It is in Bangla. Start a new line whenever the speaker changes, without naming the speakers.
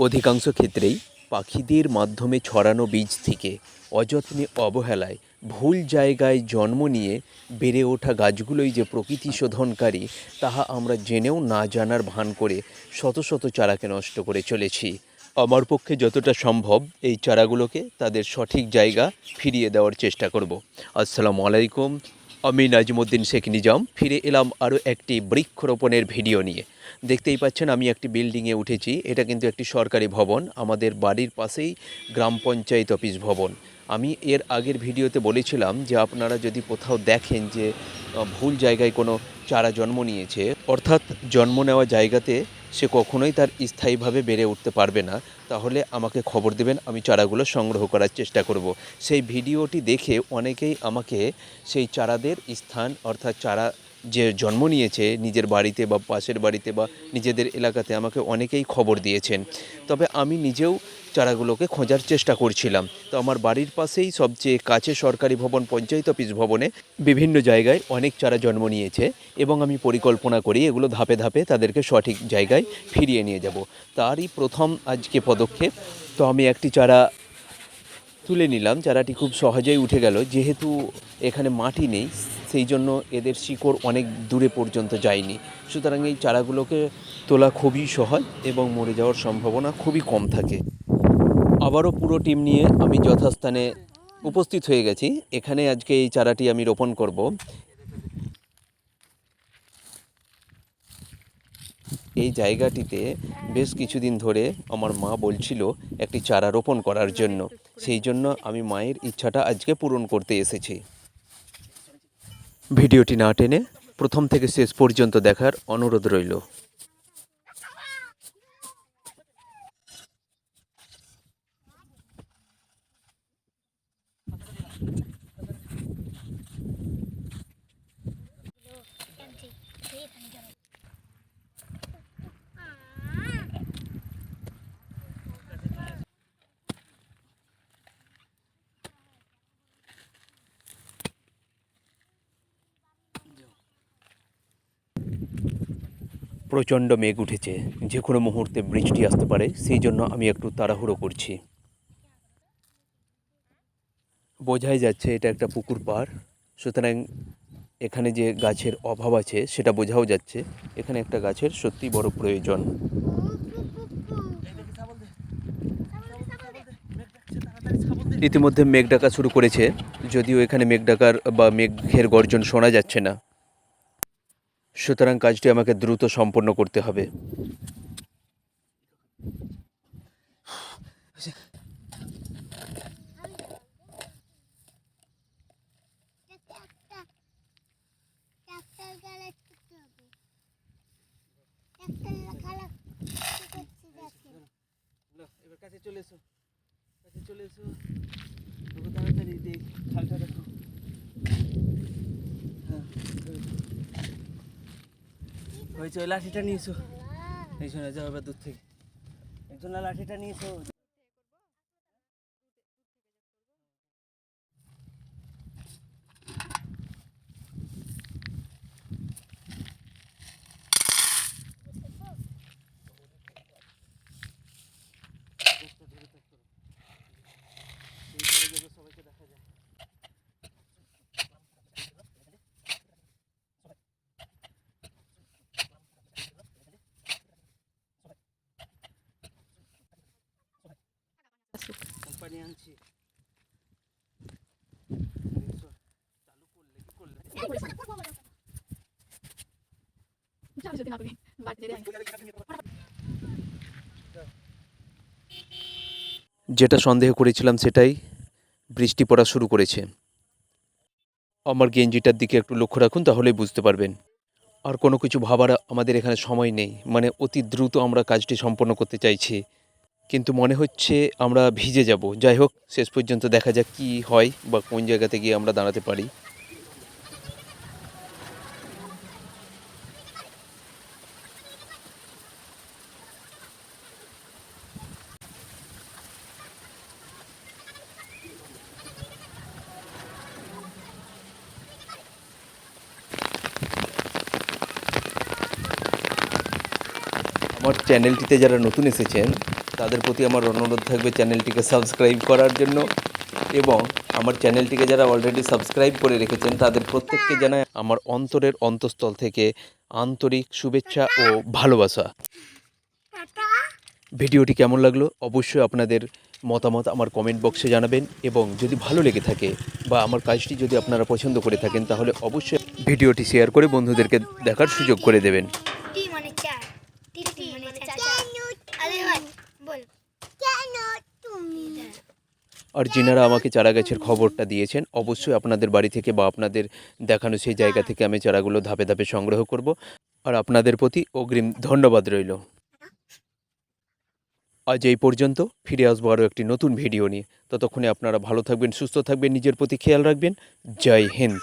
অধিকাংশ ক্ষেত্রেই পাখিদের মাধ্যমে ছড়ানো বীজ থেকে অযত্নে অবহেলায় ভুল জায়গায় জন্ম নিয়ে বেড়ে ওঠা গাছগুলোই যে প্রকৃতি শোধনকারী, তাহা আমরা জেনেও না জানার ভান করে শত শত চারাকে নষ্ট করে চলেছি। আমার পক্ষে যতটা সম্ভব এই চারাগুলোকে তাদের সঠিক জায়গা ফিরিয়ে দেওয়ার চেষ্টা করব। আসসালামু আলাইকুম। আমি নাজিমুদ্দিন শেখ নিজাম। ফিরে এলাম আরও একটি বৃক্ষরোপণের ভিডিও নিয়ে। দেখতেই পাচ্ছেন, আমি একটি বিল্ডিংয়ে উঠেছি। এটা কিন্তু একটি সরকারি ভবন। আমাদের বাড়ির পাশেই গ্রাম পঞ্চায়েত অফিস ভবন। আমি এর আগের ভিডিওতে বলেছিলাম যে আপনারা যদি কোথাও দেখেন যে ভুল জায়গায় কোনো চারা জন্ম নিয়েছে, অর্থাৎ জন্ম নেওয়া জায়গাতে সে কখনোই তার স্থায়ীভাবে বেড়ে উঠতে পারবে না। তাহলে আমাকে খবর দেবেন, আমি চারাগুলো সংগ্রহ করার চেষ্টা করব। সেই ভিডিওটি দেখে অনেকেই আমাকে সেই চারাদের স্থান অর্থাৎ চারা যে জন্ম নিয়েছে নিজের বাড়িতে বা পাশের বাড়িতে বা নিজেদের এলাকাতে আমাকে অনেকেই খবর দিয়েছেন। তবে আমি নিজেও চারাগুলোকে খোঁজার চেষ্টা করছিলাম। তো আমার বাড়ির পাশেই সবচেয়ে কাছে সরকারি ভবন, পঞ্চায়েত অফিস ভবনে বিভিন্ন জায়গায় অনেক চারা জন্ম নিয়েছে এবং আমি পরিকল্পনা করি এগুলো ধাপে ধাপে তাদেরকে সঠিক জায়গায় ফিরিয়ে নিয়ে যাব। তারই প্রথম আজকে পদক্ষেপ, তো আমি একটি চারা তুলে নিলাম। চারাটি খুব সহজেই উঠে গেল। যেহেতু এখানে মাটি নেই সেই জন্য এদের শিকড় অনেক দূরে পর্যন্ত যায়নি। সুতরাং এই চারাগুলোকে তোলা খুবই সহজ এবং মরে যাওয়ার সম্ভাবনা খুবই কম থাকে। আবারও পুরো টিম নিয়ে আমি যথাস্থানে উপস্থিত হয়ে গেছি। এখানে আজকে এই চারাটি আমি রোপণ করব। এই জায়গাটিতে বেশ কিছুদিন ধরে আমার মা বলছিল একটি চারা রোপণ করার জন্য। সেই জন্য আমি মায়ের ইচ্ছাটা আজকে পূরণ করতে এসেছি। ভিডিওটি না টেনে প্রথম থেকে শেষ পর্যন্ত দেখার অনুরোধ রইল। প্রচণ্ড মেঘ উঠেছে। যে কোনো মুহূর্তে বৃষ্টি আসতে পারে, সেই জন্য আমি একটু তাড়াহুড়ো করছি। বোঝাই যাচ্ছে এটা একটা পুকুর পাড়। সুতরাং এখানে যে গাছের অভাব আছে, সেটা বোঝাও যাচ্ছে। এখানে একটা গাছের সত্যি বড় প্রয়োজন। ইতিমধ্যে মেঘ ডাকা শুরু করেছে। যদিও এখানে মেঘ ডাকার বা মেঘের গর্জন শোনা যাচ্ছে না। সুতরাং কাজটি আমাকে দ্রুত সম্পন্ন করতে হবে।
চলে এসো। চলে এসো তবু তাড়াতাড়ি দেখ ঠালটা রাখো হ্যাঁ ধরে দাও। ওই লাঠিটা নিয়েছো। এই শোনা যাবে দূর থেকে। এই জন্য লাঠিটা নিয়ে এসো সবাইকে দেখা যায় কোম্পানি আনছি। চালু করলে কি করলে
যেটা সন্দেহ করেছিলাম সেটাই বৃষ্টি পড়া শুরু করেছে। আমার গেঞ্জিটার দিকে একটু লক্ষ্য রাখুন তাহলেই বুঝতে পারবেন। আর কোনো কিছু ভাবার আমাদের এখানে সময় নেই। মানে অতি দ্রুত আমরা কাজটি সম্পন্ন করতে চাইছি। কিন্তু মনে হচ্ছে আমরা ভিজে যাব। যাই হোক, শেষ পর্যন্ত দেখা যাক কী হয় বা কোন জায়গাতে গিয়ে আমরা দাঁড়াতে পারি। আমার চ্যানেলটিতে যারা নতুন এসেছেন তাদের প্রতি আমার অনুরোধ থাকবে চ্যানেলটিকে সাবস্ক্রাইব করার জন্য এবং আমার চ্যানেলটিকে যারা অলরেডি সাবস্ক্রাইব করে রেখেছেন তাদের প্রত্যেককে জানায় আমার অন্তরের অন্তঃস্থল থেকে আন্তরিক শুভেচ্ছা ও ভালোবাসা। ভিডিওটি কেমন লাগল? অবশ্যই আপনাদের মতামত আমার কমেন্ট বক্সে জানাবেন এবং যদি ভালো লেগে থাকে বা আমার কাজটি যদি আপনারা পছন্দ করে থাকেন তাহলে অবশ্যই ভিডিওটি শেয়ার করে বন্ধুদেরকে দেখার সুযোগ করে দেবেন
টি মানে চার টি টি মানে চাচা আরে ভাই বল কেন তুমি
আর যিনারা আমাকে চারা গাছের খবরটা দিয়েছেন, অবশ্যই আপনাদের বাড়ি থেকে বা আপনাদের দেখানো সেই জায়গা থেকে আমি চারাগুলো ধাপে ধাপে সংগ্রহ করব। আর আপনাদের প্রতি অগ্রিম ধন্যবাদ রইল। আজ এই পর্যন্ত ফিরে আসব আরও একটি নতুন ভিডিও নিয়ে। ততক্ষণে আপনারা ভালো থাকবেন, সুস্থ থাকবেন, নিজের প্রতি খেয়াল রাখবেন। জয় হিন্দ।